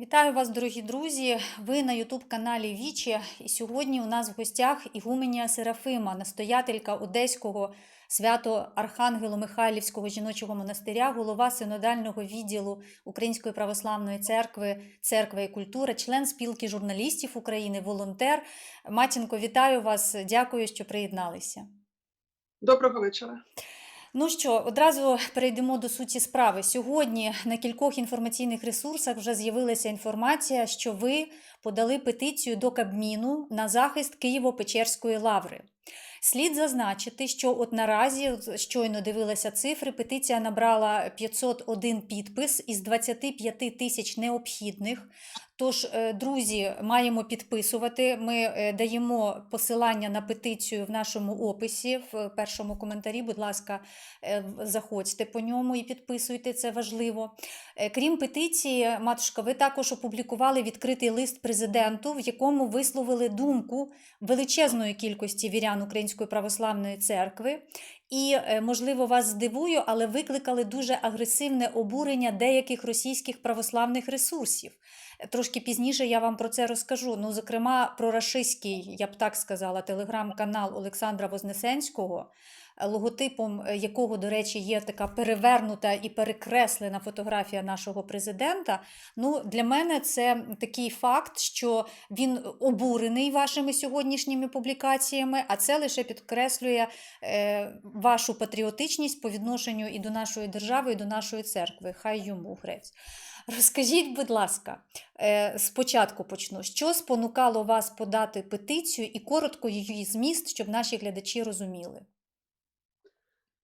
Вітаю вас, дорогі друзі! Ви на Ютуб-каналі Вічі. І сьогодні у нас в гостях Ігуменія Серафима, настоятелька Одеського свято-Архангело-Михайлівського жіночого монастиря, голова синодального відділу Української православної церкви, церква і культура, член спілки журналістів України, волонтер. Матінко, вітаю вас! Дякую, що приєдналися. Доброго вечора. Ну що, одразу перейдемо до суті справи. Сьогодні на кількох інформаційних ресурсах вже з'явилася інформація, що ви подали петицію до Кабміну на захист Києво-Печерської лаври. Слід зазначити, що от наразі щойно дивилася цифри. Петиція набрала 501 підпис із 25 тисяч необхідних. Тож, е, друзі, маємо підписувати. Ми е, даємо посилання на петицію в нашому описі в першому коментарі. Будь ласка, е, заходьте по ньому і підписуйте, це важливо. Крім петиції, матушка, ви також опублікували відкритий лист президенту, в якому висловили думку величезної кількості вірян Української православної церкви. І, е, можливо, вас здивую, але викликали дуже агресивне обурення деяких російських православних ресурсів. Трошки пізніше я вам про це розкажу. Ну, зокрема, про рашистський, я б так сказала, телеграм-канал Олександра Вознесенського, логотипом якого, до речі, є така перевернута і перекреслена фотографія нашого президента. Ну, для мене це такий факт, що він обурений вашими сьогоднішніми публікаціями, а це лише підкреслює е, вашу патріотичність по відношенню і до нашої держави, і до нашої церкви. Хай йому грець. Розкажіть, будь ласка, е, спочатку почну. Що спонукало вас подати петицію і коротко її зміст, щоб наші глядачі розуміли?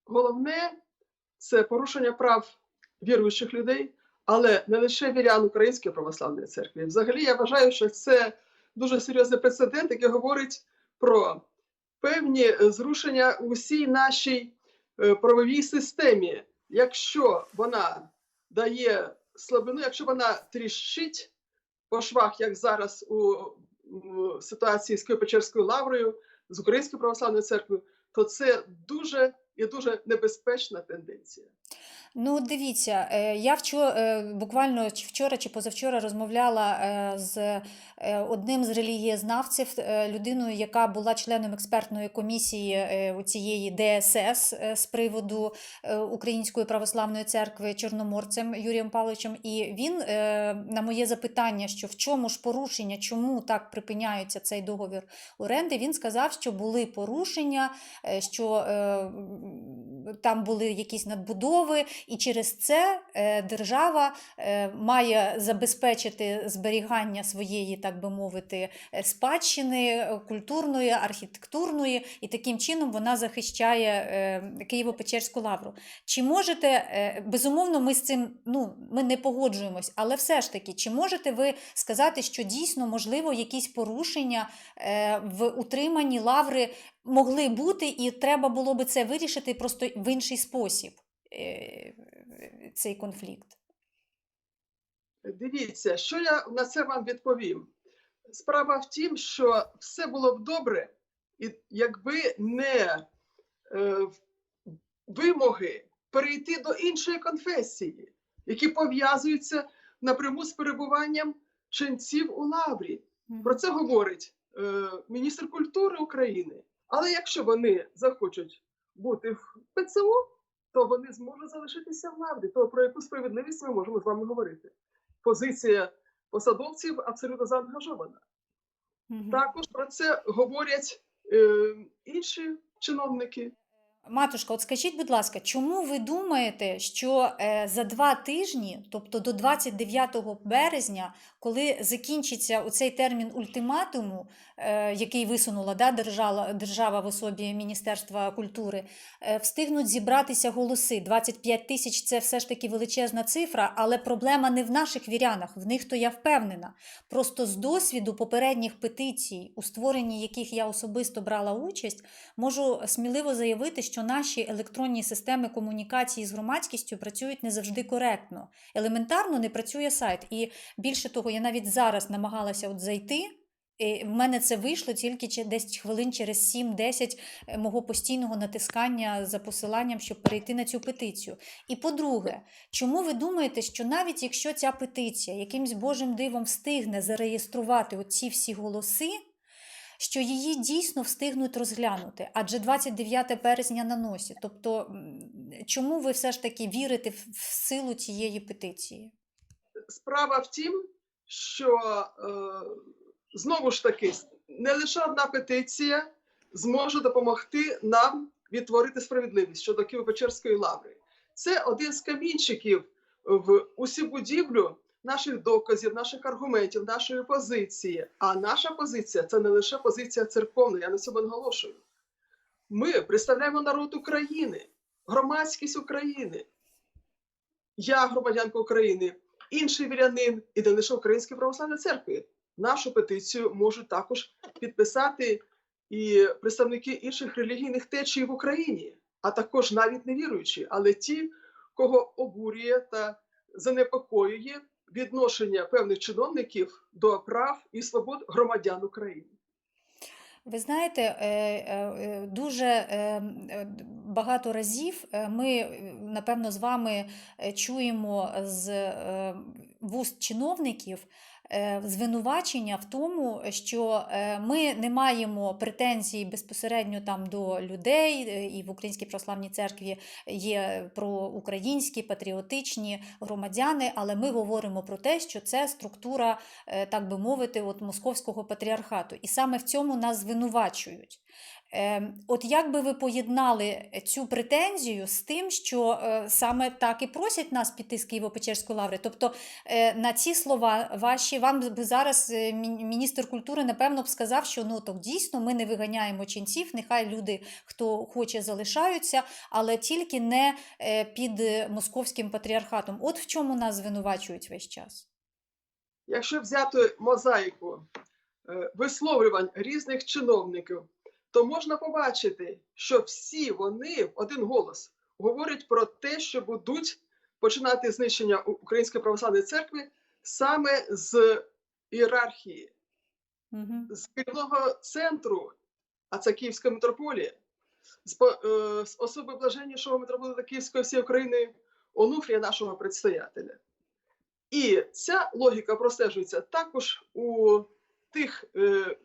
Головне це порушення прав віруючих людей, але не лише вірян Української православної церкви. Взагалі, я вважаю, що це дуже серйозний прецедент, який говорить про певні зрушення у всій нашій е, правовій системі. Якщо вона дає слабину, якщо вона тріщить по швах, як зараз у ситуації з Києво-Печерською лаврою, з Українською православною церквою, то це дуже і дуже небезпечна тенденція. Ну, дивіться, е, я вчора, буквально вчора чи позавчора розмовляла е, з е, одним з релігієзнавців, е, людиною, яка була членом експертної комісії е, у цієї ДСС е, з приводу е, Української православної церкви Чорноморцем Юрієм Павловичем. І він е, на моє запитання, що в чому ж порушення, чому так припиняється цей договір оренди, він сказав, що були порушення, е, що е, там були якісь надбудови, і через це е, держава е, має забезпечити зберігання своєї, так би мовити, е, спадщини культурної, архітектурної, і таким чином вона захищає Києво-Печерську лавру. Чи можете, безумовно, ми з цим ну, ми не погоджуємось, але все ж таки, чи можете ви сказати, що дійсно можливо якісь порушення в утриманні лаври могли бути, і треба було би це вирішити просто в інший спосіб? Е, Цей конфлікт. Дивіться, що я на це вам відповім. Справа в тім, що все було б добре, і якби не е, вимоги перейти до іншої конфесії, які пов'язуються напряму з перебуванням ченців у лаврі. Про це говорить е, міністр культури України. Але якщо вони захочуть бути в ПЦУ, то вони зможуть залишитися в владі. То про яку справедливість ми можемо з вами говорити? Позиція посадовців абсолютно заангажована. Мгм. Також про це говорять е, інші чиновники. Матушка, от скажіть, будь ласка, чому ви думаєте, що е, за два тижні, тобто до 29 березня, коли закінчиться оцей термін ультиматуму, е, який висунула да, держава, держава в особі Міністерства культури, е, встигнуть зібратися голоси? 25 тисяч це все ж таки величезна цифра, але проблема не в наших вірянах, в них то я впевнена. Просто з досвіду попередніх петицій, у створенні яких я особисто брала участь, можу сміливо заявити, що наші електронні системи комунікації з громадськістю працюють не завжди коректно. Елементарно не працює сайт. І більше того, я навіть зараз намагалася от зайти І в мене це вийшло тільки десь хвилин через 7-10 е, мого постійного натискання за посиланням, щоб перейти на цю петицію. І по-друге, чому ви думаєте, що навіть якщо ця петиція якимсь божим дивом встигне зареєструвати оці всі голоси, що її дійсно встигнуть розглянути, адже 29 березня на носі. Тобто, чому ви все ж таки вірите в силу цієї петиції? Справа в тім, що е, знову ж таки не лише одна петиція зможе допомогти нам відтворити справедливість щодо Києво-Печерської лаври. Це один з камінчиків в усю будівлю наших доказів, наших аргументів, нашої позиції. А наша позиція це не лише позиція церковна, я на цьому наголошую. Ми представляємо народ України, громадськість України. Я громадянка України, інший вірянин і не лише Української православної церкви. Нашу петицію можуть також підписати і представники інших релігійних течій в Україні, а також навіть невіруючі, але ті, кого обурює та занепокоює відношення певних чиновників до прав і свобод громадян України. Ви знаєте, е, е, дуже е, е, багато разів е, ми, е, напевно, з вами е, чуємо з вуст чиновників звинувачення в тому, що ми не маємо претензій безпосередньо там до людей, і в Українській православній церкві є проукраїнські патріотичні громадяни, але ми говоримо про те, що це структура так би мовити, от московського патріархату. І саме в цьому нас звинувачують. Е, От як би ви поєднали цю претензію з тим, що е, саме так і просять нас піти з Києво-Печерської лаври? Тобто е, на ці слова ваші вам би зараз е, міністр культури напевно б сказав, що ну так дійсно ми не виганяємо ченців, нехай люди, хто хоче, залишаються, але тільки не е, під е, московським патріархатом. От в чому нас звинувачують весь час. Якщо взяти мозаїку е, висловлювань різних чиновників, то можна побачити, що всі вони в один голос говорять про те, що будуть починати знищення Української православної церкви саме з ієрархії, Угу. з керівного центру, а це Київська митрополія, з, е, з особи блаженнішого митрополита Київської всієї України Онуфрія, нашого предстоятеля. І ця логіка простежується також у тих, е,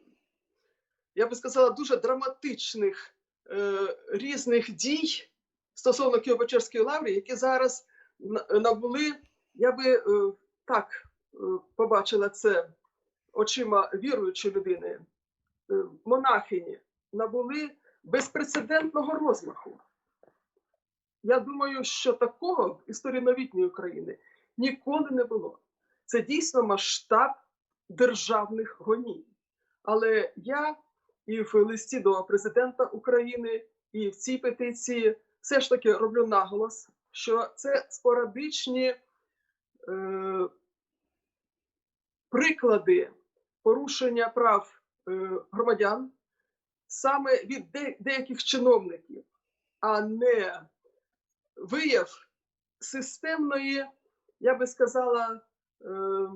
я би сказала, дуже драматичних е, різних дій стосовно Києво-Печерської лаври, які зараз набули, я би е, так е, побачила це очима віруючої людини, е, монахині, набули безпрецедентного розмаху. Я думаю, що такого в історії новітньої України ніколи не було. Це дійсно масштаб державних гонінь. Але я і в листі до президента України, і в цій петиції все ж таки роблю наголос, що це спорадичні е, приклади порушення прав е, громадян саме від де- деяких чиновників, а не вияв системної, я би сказала, е,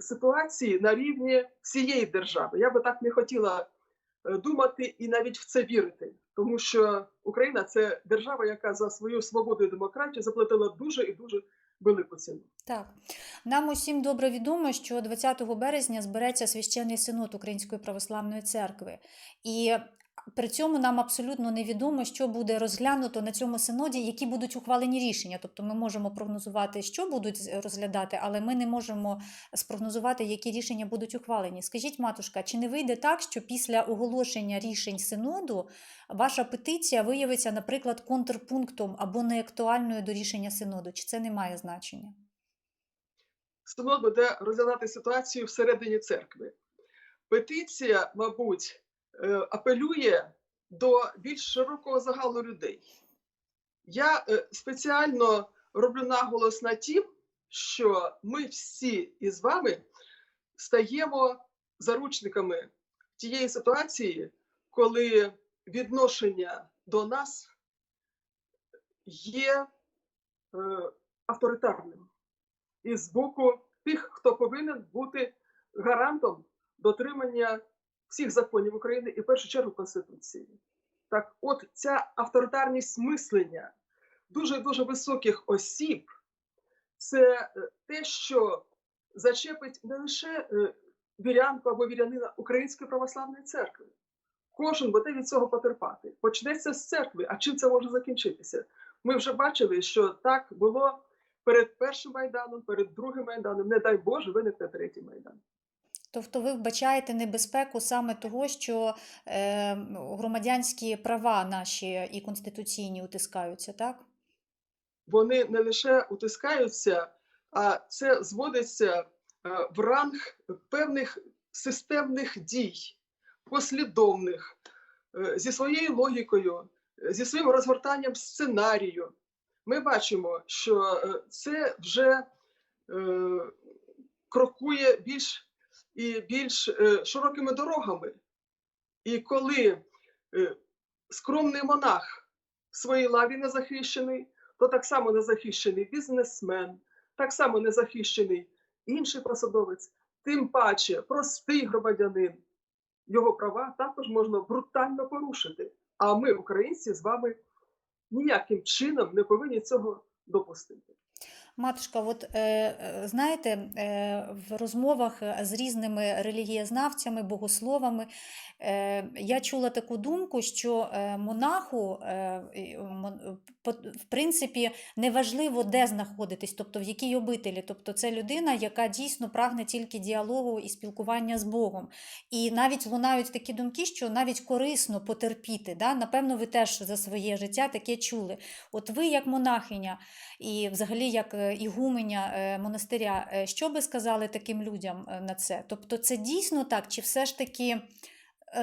ситуації на рівні всієї держави. Я би так не хотіла е, думати і навіть в це вірити, тому що Україна це держава, яка за свою свободу і демократію заплатила дуже і дуже велику ціну. Так, нам усім добре відомо, що 20 березня збереться священний синод Української православної церкви. І при цьому нам абсолютно невідомо, що буде розглянуто на цьому синоді, які будуть ухвалені рішення. Тобто ми можемо прогнозувати, що будуть розглядати, але ми не можемо спрогнозувати, які рішення будуть ухвалені. Скажіть, матушка, чи не вийде так, що після оголошення рішень синоду ваша петиція виявиться, наприклад, контрпунктом або неактуальною до рішення синоду? Чи це не має значення? Синод буде розглядати ситуацію всередині церкви. Петиція, мабуть, апелює до більш широкого загалу людей. Я е, спеціально роблю наголос на тім, що ми всі із вами стаємо заручниками тієї ситуації, коли відношення до нас є е, авторитарним і з боку тих, хто повинен бути гарантом дотримання всіх законів України і в першу чергу Конституції. Так, от ця авторитарність мислення дуже дуже високих осіб, це е, те, що зачепить не лише е, вірянку або вірянина Української православної церкви. Кожен буде від цього потерпати. Почнеться з церкви. А чим це може закінчитися? Ми вже бачили, що так було перед першим майданом, перед другим майданом. Не дай Боже, виникне третій майдан. Тобто ви вбачаєте небезпеку саме того, що е, громадянські права наші і конституційні утискаються, так? Вони не лише утискаються, а це зводиться е, в ранг певних системних дій, послідовних, е, зі своєю логікою, зі своїм розгортанням сценарію. Ми бачимо, що е, це вже крокує більш і більш е, широкими дорогами. І коли е, скромний монах в своїй лаві не захищений, то так само не захищений бізнесмен, так само не захищений інший посадовець, тим паче простий громадянин. Його права також можна брутально порушити. А ми, українці, з вами ніяким чином не повинні цього допустити. Матушка, от е, е, знаєте, е, в розмовах з різними релігієзнавцями, богословами я чула таку думку, що монаху, в принципі, неважливо, де знаходитись, тобто в якій обителі. Тобто це людина, яка дійсно прагне тільки діалогу і спілкування з Богом. І навіть лунають такі думки, що навіть корисно потерпіти. Да? Напевно, ви теж за своє життя таке чули. От ви, як монахиня, і взагалі як ігуменя е, монастиря, е, що би сказали таким людям е, на це? Тобто, це дійсно так, чи все ж таки.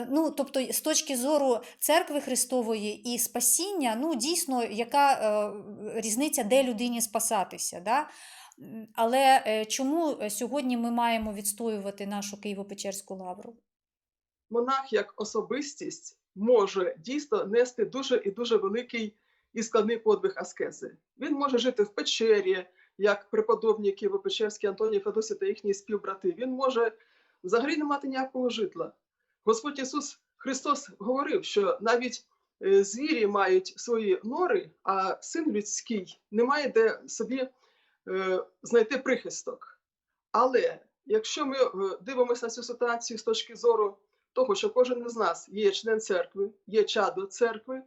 Ну, тобто, з точки зору церкви Христової і спасіння, ну дійсно, яка е, різниця, де людині спасатися? Да? Але чому сьогодні ми маємо відстоювати нашу Києво-Печерську лавру? монах як особистість може дійсно нести дуже і дуже великий і складний подвиг аскези. Він може жити в печері, як преподобні Києво-Печерські Антоній Федосі та їхні співбрати. Він може взагалі не мати ніякого житла. Господь Ісус Христос говорив, що навіть е, звірі мають свої нори, а син людський не має де собі е, знайти прихисток. Але якщо ми е, дивимося на цю ситуацію з точки зору того, що кожен із нас є член церкви, є чадо церкви,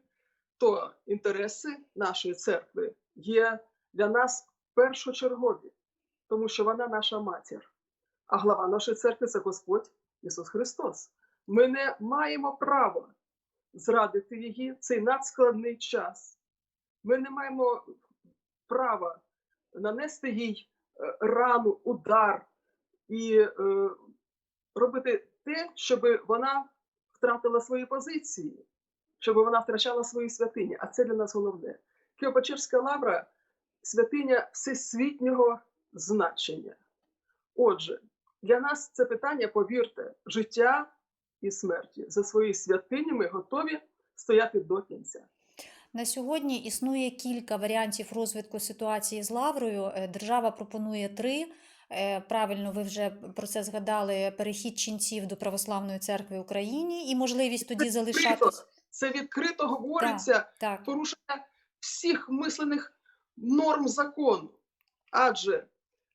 то інтереси нашої церкви є для нас першочергові, тому що вона наша матір. А глава нашої церкви це Господь Ісус Христос. Ми не маємо права зрадити її в цей надскладний час. Ми не маємо права нанести їй е, рану, удар і е, робити те, щоб вона втратила свої позиції, щоб вона втрачала свої святині. А це для нас головне. Києво-Печерська лавра святиня всесвітнього значення. Отже, для нас це питання, повірте, життя і смерті. За свої святині ми готові стояти до кінця. На сьогодні існує кілька варіантів розвитку ситуації з лаврою. Е, Держава пропонує три. Е, Правильно, ви вже про це згадали: перехід ченців до Православної церкви в Україні і можливість тоді залишатись. Це відкрито говориться Так, порушення всіх мислених норм закону. Адже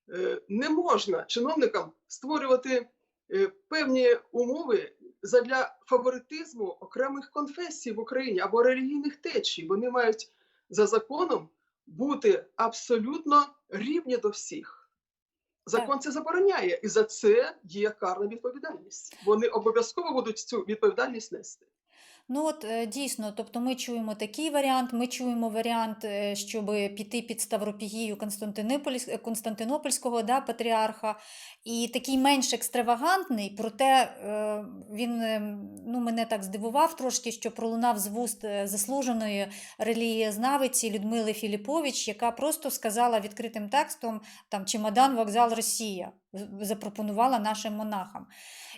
е, не можна чиновникам створювати е, певні умови задля фаворитизму окремих конфесій в Україні або релігійних течій. Вони мають за законом бути абсолютно рівні до всіх. Закон це забороняє, і за це є карна відповідальність. Вони обов'язково будуть цю відповідальність нести. Ну от е, дійсно, тобто ми чуємо такий варіант. Ми чуємо варіант, е, щоб піти під Ставропігію е, Константинопольського да, патріарха, і такий менш екстравагантний, проте він ну, мене так здивував трошки, що пролунав з вуст заслуженої релігієзнавиці Людмили Філіпович, яка просто сказала відкритим текстом там чемодан, вокзал Росія запропонувала нашим монахам.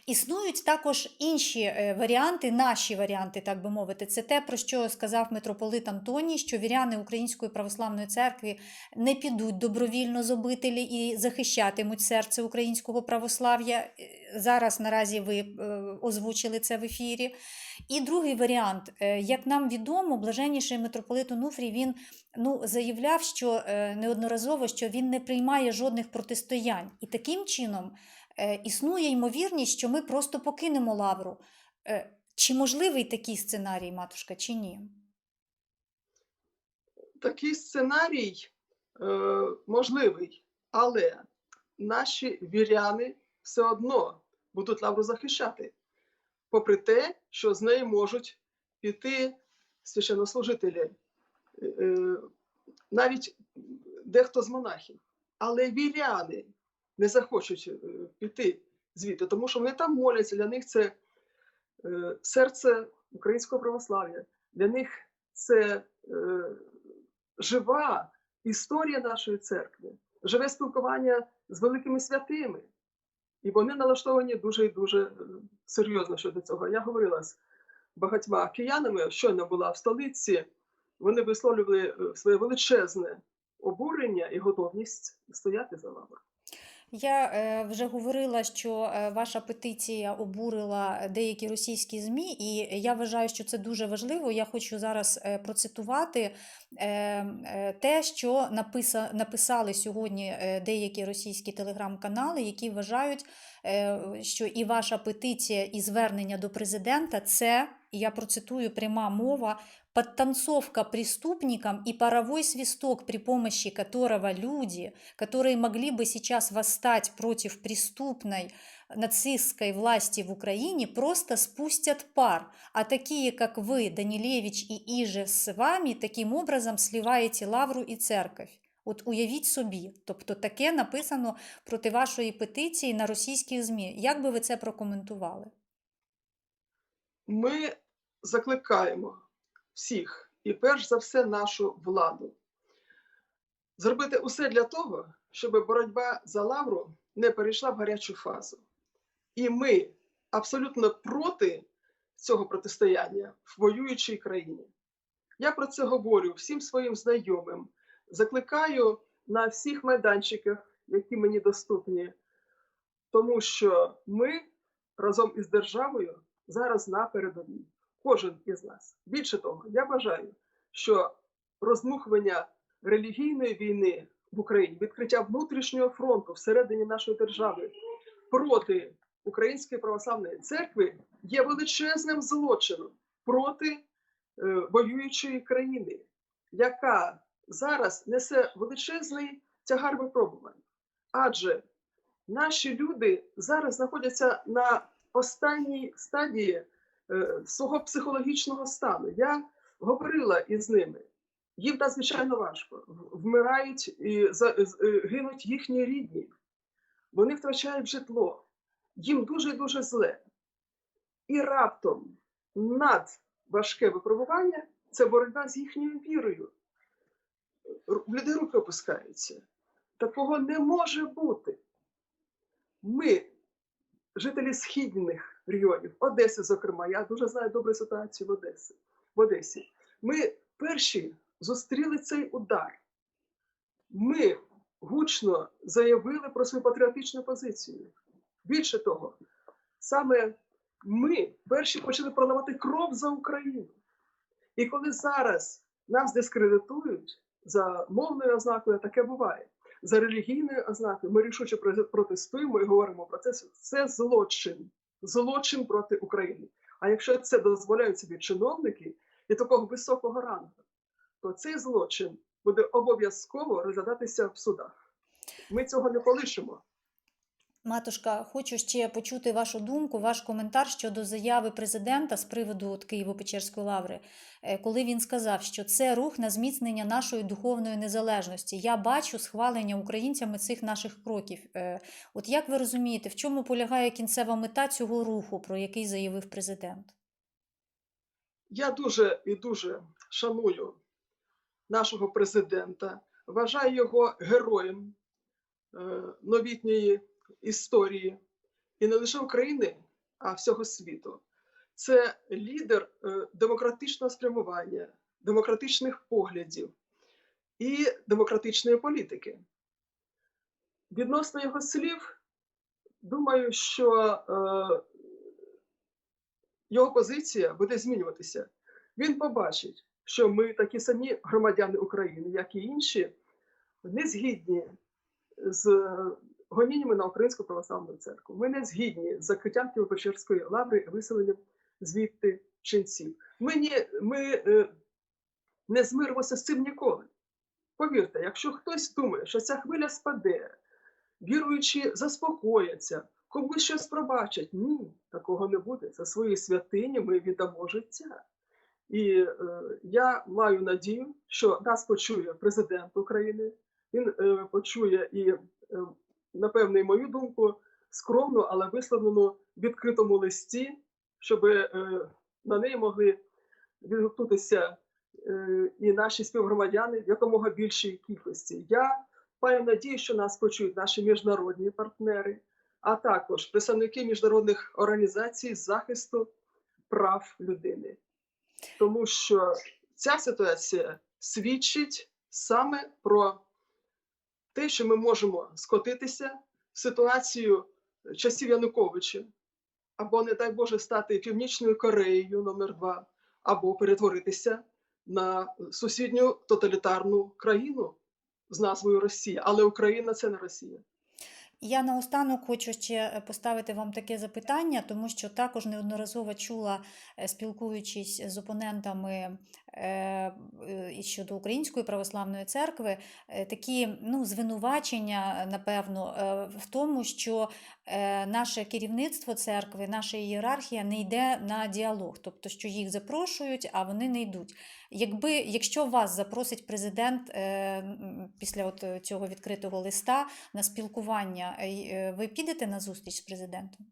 Існують також інші е, варіанти, наші варіанти, так би мовити. Це те, про що сказав митрополит Антоній, що віряни Української православної церкви не підуть добровільно з обителі і захищатимуть серце українського православ'я. Е, зараз наразі ви е, озвучили це в ефірі. І другий варіант, е, як нам відомо, блаженніший митрополит Онуфрій він ну, заявляв, що е, неодноразово, що він не приймає жодних протистоянь. І таким чином е, існує ймовірність, що ми просто покинемо лавру. Чи можливий такий сценарій, матушка, чи ні? Такий сценарій е, можливий, але наші віряни все одно будуть лавру захищати, попри те, що з неї можуть піти священнослужителі, е, е, навіть дехто з монахів. Але віряни не захочуть е, піти звідти, тому що вони там моляться, для них це серце українського православ'я, для них це жива історія нашої церкви, живе спілкування з великими святими. І вони налаштовані дуже і дуже е, серйозно щодо цього. Я говорила з багатьма киянами, щойно була в столиці, вони висловлювали е, своє величезне обурення і готовність стояти за лаврою. Я е, вже говорила, що е, ваша петиція обурила деякі російські ЗМІ, і я вважаю, що це дуже важливо. Я хочу зараз е, процитувати те, що написа, написали сьогодні деякі російські телеграм-канали, які вважають, що і ваша петиція, і звернення до президента це, я процитую пряма мова, подтанцовка преступникам и паровой свисток, при помощи которого люди, которые могли бы сейчас восстать против преступной нацистской власти в Украине, просто спустят пар. А такие, как вы, Данилевич и Иже, с вами, таким образом сливаете лавру і церковь. От уявіть собі, тобто таке написано проти вашої петиції на російських ЗМІ. Як би ви це прокоментували? Ми закликаємо всіх, і перш за все нашу владу, зробити усе для того, щоб боротьба за лавру не перейшла в гарячу фазу. І ми абсолютно проти цього протистояння в воюючій країні. Я про це говорю всім своїм знайомим, закликаю на всіх майданчиках, які мені доступні, тому що ми разом із державою зараз на передовій. Кожен із нас. Більше того, я вважаю, що роздмухування релігійної війни в Україні, відкриття внутрішнього фронту всередині нашої держави проти Української православної церкви є величезним злочином проти е, воюючої країни, яка зараз несе величезний тягар випробувань. Адже наші люди зараз знаходяться на останній стадії свого психологічного стану. Я говорила із ними. Їм надзвичайно важко. Вмирають і за- е, гинуть їхні рідні. Вони втрачають житло. Їм дуже дуже зле. І раптом над важке випробування це боротьба з їхньою вірою. Людей руки опускаються. Такого не може бути. Ми, жителі східних регіонів, Одеси, зокрема, я дуже знаю добру ситуацію в Одесі. В Одесі. Ми перші зустріли цей удар. Ми гучно заявили про свою патріотичну позицію. Більше того, саме ми перші почали проливати кров за Україну. І коли зараз нас дискредитують за мовною ознакою, таке буває. За релігійною ознакою ми рішуче протестуємо і говоримо про це. Це злочин, злочин проти України. А якщо це дозволяють собі чиновники і такого високого рангу, то цей злочин буде обов'язково розглядатися в судах. Ми цього не полишимо. Матушка, хочу ще почути вашу думку, ваш коментар щодо заяви президента з приводу Києво-Печерської лаври, е, коли він сказав, що це рух на зміцнення нашої духовної незалежності. Я бачу схвалення українцями цих наших кроків. Е, От як ви розумієте, в чому полягає кінцева мета цього руху, про який заявив президент? Я дуже і дуже шаную нашого президента, вважаю його героєм е, новітньої історії і не лише України, а всього світу. Це лідер е, демократичного спрямування, демократичних поглядів і демократичної політики. Відносно його слів, думаю, що е, його позиція буде змінюватися. Він побачить, що ми такі самі громадяни України, як і інші, не згідні з гоніннями на Українську православну церкву. Ми не згідні з закриттям Києво-Печерської лаври виселенням звідти ченців. Ми, ні, ми е, не змиримося з цим ніколи. Повірте, якщо хтось думає, що ця хвиля спаде, віруючі заспокояться, комусь щось пробачать. Ні, такого не буде. За свої святині ми віддамо життя. І е, я маю надію, що нас почує президент України, він е, почує і, е, напевне, і мою думку, скромну, але висловлену в відкритому листі, щоб е, на неї могли відгукнутися е, і наші співгромадяни в якомога більшій кількості. Я маю надію, що нас почують наші міжнародні партнери, а також представники міжнародних організацій захисту прав людини. Тому що ця ситуація свідчить саме про те, що ми можемо скотитися в ситуацію часів Януковича, або, не дай Боже, стати Північною Кореєю номер 2 або перетворитися на сусідню тоталітарну країну з назвою Росія. Але Україна це не Росія. Я наостанок хочу ще е, поставити вам таке запитання, тому що також неодноразово чула, е, спілкуючись з опонентами е, щодо Української православної церкви, такі ну, звинувачення, напевно, в тому, що наше керівництво церкви, наша ієрархія не йде на діалог, тобто, що їх запрошують, а вони не йдуть. Якби, якщо вас запросить президент е, після от е, цього відкритого листа на спілкування, е, ви підете на зустріч з президентом?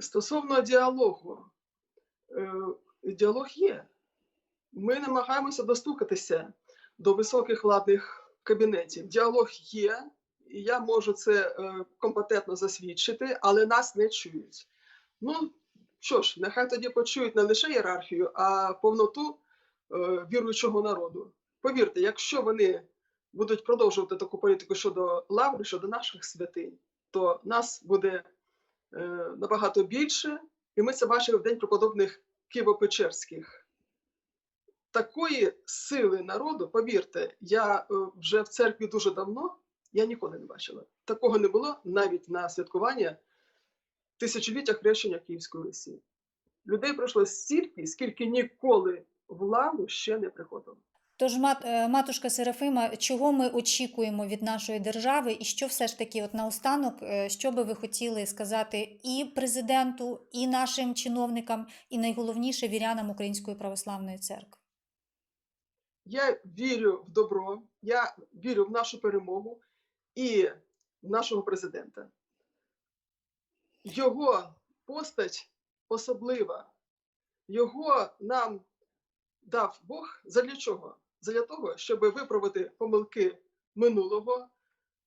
Стосовно діалогу, діалог є. Ми намагаємося достукатися до високих владних кабінетів. Діалог є, і я можу це компетентно засвідчити, але нас не чують. Ну що ж, нехай тоді почують не лише ієрархію, а повноту е, віруючого народу. Повірте, якщо вони будуть продовжувати таку політику щодо лаври, щодо наших святинь, то нас буде е, набагато більше, і ми це бачили в день преподобних Києво-Печерських. Такої сили народу, повірте, я е, вже в церкві дуже давно, я ніколи не бачила. Такого не було навіть на святкування тисячоліття хрещення Київської Русі. Людей пройшло стільки, скільки ніколи в лаву ще не приходило. Тож, е, матушка Серафима, чого ми очікуємо від нашої держави, і що все ж таки, от наостанок, е, що би ви хотіли сказати і президенту, і нашим чиновникам, і найголовніше вірянам Української православної церкви? Я вірю в добро, я вірю в нашу перемогу і в нашого президента. Його постать особлива. Його нам дав Бог задля чого? Задля того, щоб виправити помилки минулого,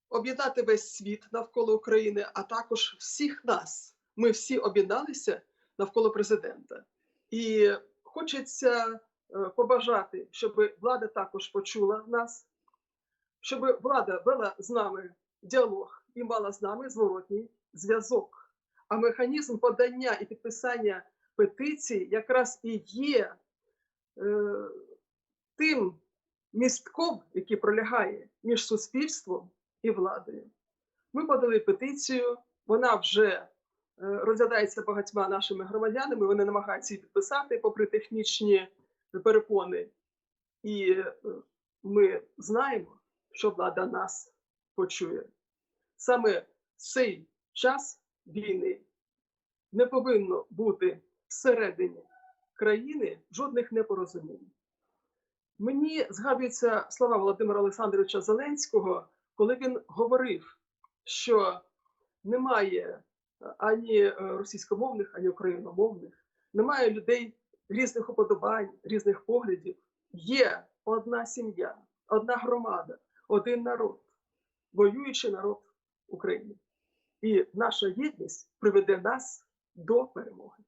об'єднати весь світ навколо України, а також всіх нас. Ми всі об'єдналися навколо президента. І хочеться е, побажати, щоб влада також почула нас, щоб влада вела з нами діалог і мала з нами зворотній зв'язок. А механізм подання і підписання петицій якраз і є е, тим містком, який пролягає між суспільством і владою. Ми подали петицію, вона вже е, розглядається багатьма нашими громадянами. Вони намагаються її підписати, попри технічні перепони. І е, ми знаємо, що влада нас почує. Саме цей час війни не повинно бути всередині країни жодних непорозумінь. Мені згадуються слова Володимира Олександровича Зеленського, коли він говорив, що немає е, ані е, російськомовних, ані україномовних, немає людей різних уподобань, різних поглядів. Є одна сім'я, одна громада, один народ, воюючий народ України. І наша єдність приведе нас до перемоги.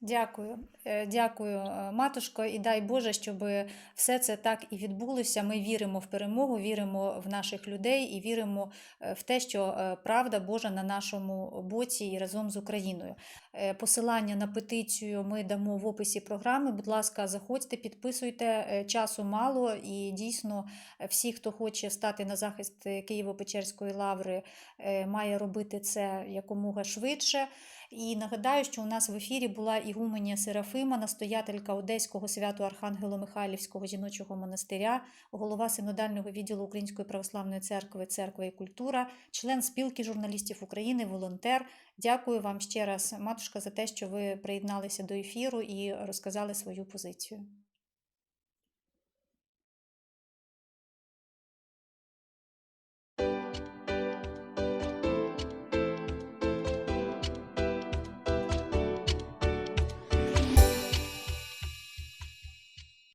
Дякую, Е, дякую, е, матушко, і дай Боже, щоб все це так і відбулося. Ми віримо в перемогу, віримо в наших людей і віримо е, в те, що правда Божа на нашому боці і разом з Україною. Посилання на петицію ми дамо в описі програми. Будь ласка, заходьте, підписуйте. Часу мало, і дійсно всі, хто хоче стати на захист Києво-Печерської лаври, має робити це якомога швидше. І нагадаю, що у нас в ефірі була Ігуменія Серафима, настоятелька Одеського свято Архангело Михайлівського жіночого монастиря, голова синодального відділу Української православної церкви, церква і культура, член спілки журналістів України, волонтер. Дякую вам ще раз, матушка, за те, що ви приєдналися до ефіру і розказали свою позицію.